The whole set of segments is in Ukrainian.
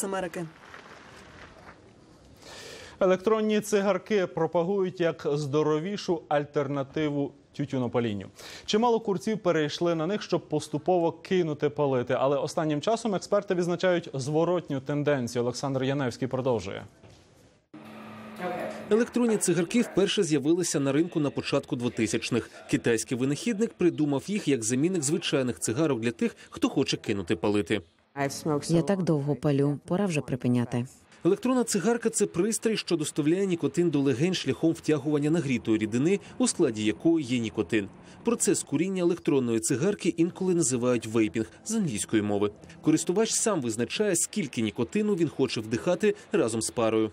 Голос Америки. Електронні цигарки пропагують як здоровішу альтернативу тютюнопалінню. Чимало курців перейшли на них, щоб поступово кинути палити. Але останнім часом експерти відзначають зворотню тенденцію. Олександр Яневський продовжує. Електронні цигарки вперше з'явилися на ринку на початку 2000-х. Китайський винахідник придумав їх як замінник звичайних цигарок для тих, хто хоче кинути палити. Я так довго палю, пора вже припиняти. Електронна цигарка це пристрій, що доставляє нікотин до легень шляхом втягування нагрітої рідини, у складі якої є нікотин. Процес куріння електронної цигарки інколи називають вейпінг з англійської мови. Користувач сам визначає, скільки нікотину він хоче вдихати разом з парою.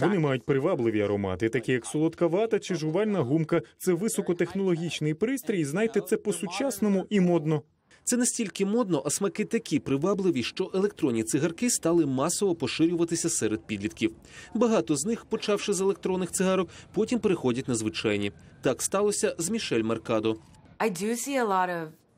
Вони мають привабливі аромати, такі як солодка вата чи жувальна гумка. Це високотехнологічний пристрій. і, Знаєте, це по-сучасному і модно. Це настільки модно, а смаки такі привабливі, що електронні цигарки стали масово поширюватися серед підлітків. Багато з них, почавши з електронних цигарок, потім переходять на звичайні. Так сталося з Мішель of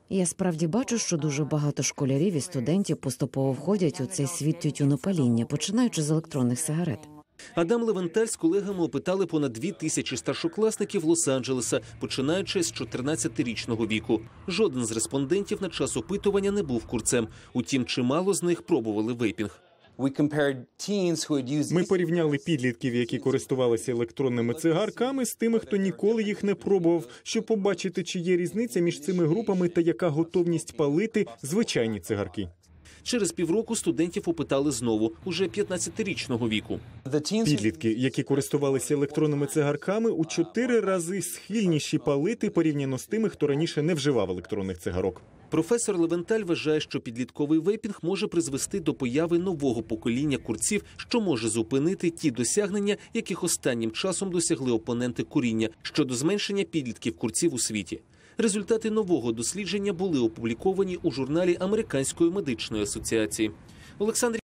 Я справді бачу, що дуже багато школярів і студентів поступово входять у цей світ тютюнопаління, починаючи з електронних сигарет. Адам Левенталь з колегами опитали понад дві тисячі старшокласників Лос-Анджелеса, починаючи з 14-річного віку. Жоден з респондентів на час опитування не був курцем. Утім, чимало з них пробували вейпінг. Ми порівняли підлітків, які користувалися електронними цигарками, з тими, хто ніколи їх не пробував, щоб побачити, чи є різниця між цими групами та яка готовність палити звичайні цигарки. Через півроку студентів опитали знову, уже 15-річного віку. Підлітки, які користувалися електронними цигарками, у чотири рази схильніші палити порівняно з тими, хто раніше не вживав електронних цигарок. Професор Левенталь вважає, що підлітковий вейпінг може призвести до появи нового покоління курців, що може зупинити ті досягнення, яких останнім часом досягли опоненти куріння щодо зменшення підлітків курців у світі. Результати нового дослідження були опубліковані у журналі Американської медичної асоціації. Олександр